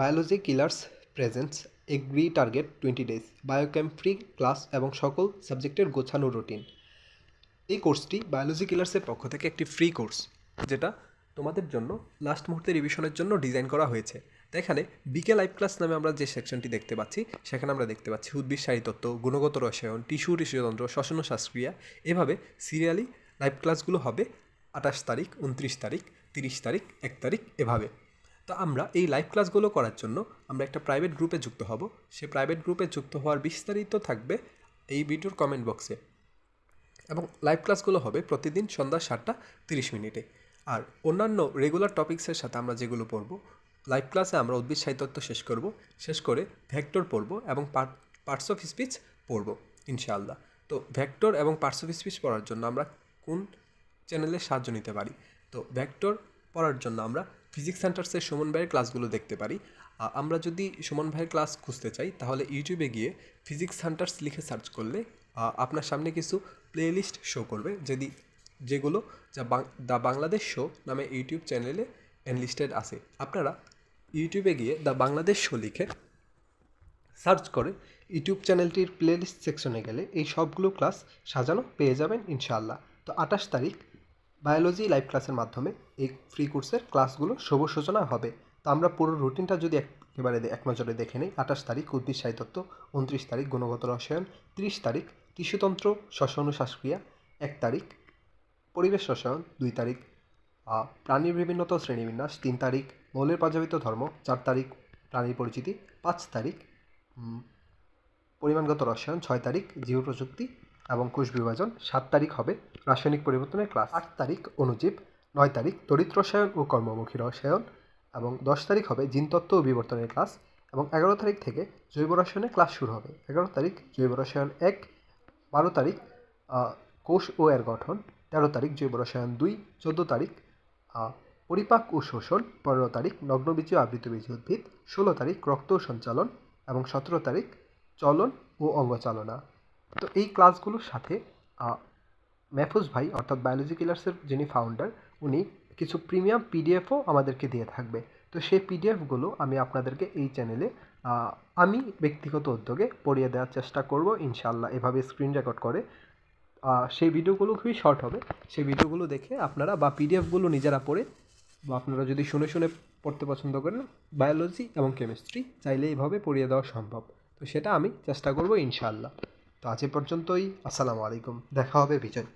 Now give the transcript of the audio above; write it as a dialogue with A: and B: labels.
A: Biology killers presents agri target twenty days biocam free class এবং সকল সাবজেক্টের গোছানো রুটিন। এই কোর্সটি বায়োলজি কিলার্সের পক্ষ থেকে একটি ফ্রি কোর্স যেটা তোমাদের জন্য লাস্ট মুহূর্তে রিভিশনের জন্য ডিজাইন করা হয়েছে। তো এখানে বিকে লাইভ ক্লাস নামে আমরা যে সেকশনটি দেখতে পাচ্ছি, সেখানে আমরা দেখতে পাচ্ছি উদ্ভিদ তত্ত্ব, গুণগত রসায়ন টিস্যু টিস্যুতন্ত্র শ্বসন শ্বাসক্রিয়া। এভাবে সিরিয়ালি লাইভ ক্লাসগুলো হবে আঠাশ তারিখ, উনত্রিশ তারিখ, তিরিশ তারিখ, এক তারিখ, এভাবে। তো আমরা এই লাইভ ক্লাসগুলো করার জন্য আমরা একটা প্রাইভেট গ্রুপে যুক্ত হব। সে প্রাইভেট গ্রুপে যুক্ত হওয়ার বিস্তারিত থাকবে এই ভিডিওর কমেন্ট বক্সে এবং লাইভ ক্লাসগুলো হবে প্রতিদিন সন্ধ্যা সাতটা তিরিশ মিনিটে। আর অন্যান্য রেগুলার টপিক্সের সাথে আমরা যেগুলো পড়ব লাইভ ক্লাসে আমরা উদ্ভিদ সাহিত্য শেষ করব। শেষ করে ভেক্টর পড়ব এবং পার্টস অফ স্পিচ পড়ব, ইনশাআল্লাহ। তো ভেক্টর এবং পার্টস অফ স্পিচ পড়ার জন্য আমরা কোন চ্যানেলে সাহায্য নিতে পারি? তো ভেক্টর পড়ার জন্য আমরা ফিজিক্স সেন্টার্সের সুমন ভাইয়ের ক্লাসগুলো দেখতে পারি। আমরা যদি সুমন ভাইয়ের ক্লাস খুঁজতে চাই, তাহলে ইউটিউবে গিয়ে ফিজিক্স সেন্টার্স লিখে সার্চ করলে আপনার সামনে কিছু প্লেলিস্ট শো করবে, যদি যেগুলো যা দ্য বাংলাদেশ শো নামে ইউটিউব চ্যানেলে এনলিস্টেড আছে। আপনারা ইউটিউবে গিয়ে দ্য বাংলাদেশ শো লিখে সার্চ করে ইউটিউব চ্যানেলটির প্লেলিস্ট সেকশনে গেলে এই সবগুলো ক্লাস সাজানো পেয়ে যাবেন ইনশাআল্লাহ। তো আঠাশ তারিখ বায়োলজি লাইভ ক্লাসের মাধ্যমে এই ফ্রি কোর্সের ক্লাসগুলো শুভ সূচনা হবে। তো আমরা পুরো রুটিনটা যদি একেবারে দে- এক নজরে দেখে নিই, আঠাশ তারিখ উদ্ভিদ সাহিত্য উনত্রিশ তারিখ গুণগত রসায়ন, ত্রিশ তারিখ টিস্যুতন্ত্র শ্বসন শ্বাসক্রিয়া এক তারিখ পরিবেশ রসায়ন, দুই তারিখ প্রাণীর বিভিন্নতা শ্রেণীবিন্যাস, তিন তারিখ মৌলের পাঞ্জাবিত ধর্ম, চার তারিখ প্রাণীর পরিচিতি, পাঁচ তারিখ পরিমাণগত রসায়ন, ছয় তারিখ জীব প্রযুক্তি এবং কোষ বিভাজন সাত তারিখ হবে রাসায়নিক পরিবর্তনের ক্লাস। আট তারিখ অনুজীব, নয় তারিখ তড়িৎ রসায়ন ও কর্মমুখী রসায়ন এবং দশ তারিখ হবে জিনতত্ত্ব ও বিবর্তনের ক্লাস এবং এগারো তারিখ থেকে জৈব রসায়নের ক্লাস শুরু হবে। এগারো তারিখ জৈব রসায়ন এক, বারো তারিখ কোষ ও এর গঠন, তেরো তারিখ জৈব রসায়ন দুই, চোদ্দ তারিখ পরিপাক ও শোষণ, পনেরো তারিখ নগ্নবীজী ও আবৃতবীজী উদ্ভিদ, ষোলো তারিখ রক্ত সঞ্চালন এবং সতেরো তারিখ চলন ও অঙ্গচালনা। তো এই ক্লাসগুলোর সাথে মেহফুজ ভাই, অর্থাৎ বায়োলজি কিলার্সের যিনি ফাউন্ডার উনি কিছু প্রিমিয়াম পিডিএফও আমাদেরকে দিয়ে থাকবে। তো সেই পিডিএফগুলো আমি আপনাদেরকে এই চ্যানেলে আমি ব্যক্তিগত উদ্যোগে পড়িয়ে দেওয়ার চেষ্টা করব ইনশাল্লাহ এভাবে স্ক্রিন রেকর্ড করে। সেই ভিডিওগুলো খুবই শর্ট হবে। সেই ভিডিওগুলো দেখে আপনারা বা পিডিএফগুলো নিজেরা পড়ে, বা আপনারা যদি শুনে শুনে পড়তে পছন্দ করেন বায়োলজি এবং কেমিস্ট্রি চাইলে এইভাবে পড়িয়ে দেওয়া সম্ভব। তো সেটা আমি চেষ্টা করব, ইনশাআল্লাহ। তো আজ এ পর্যন্তই। আসসালামু আলাইকুম। দেখা হবে বিজয়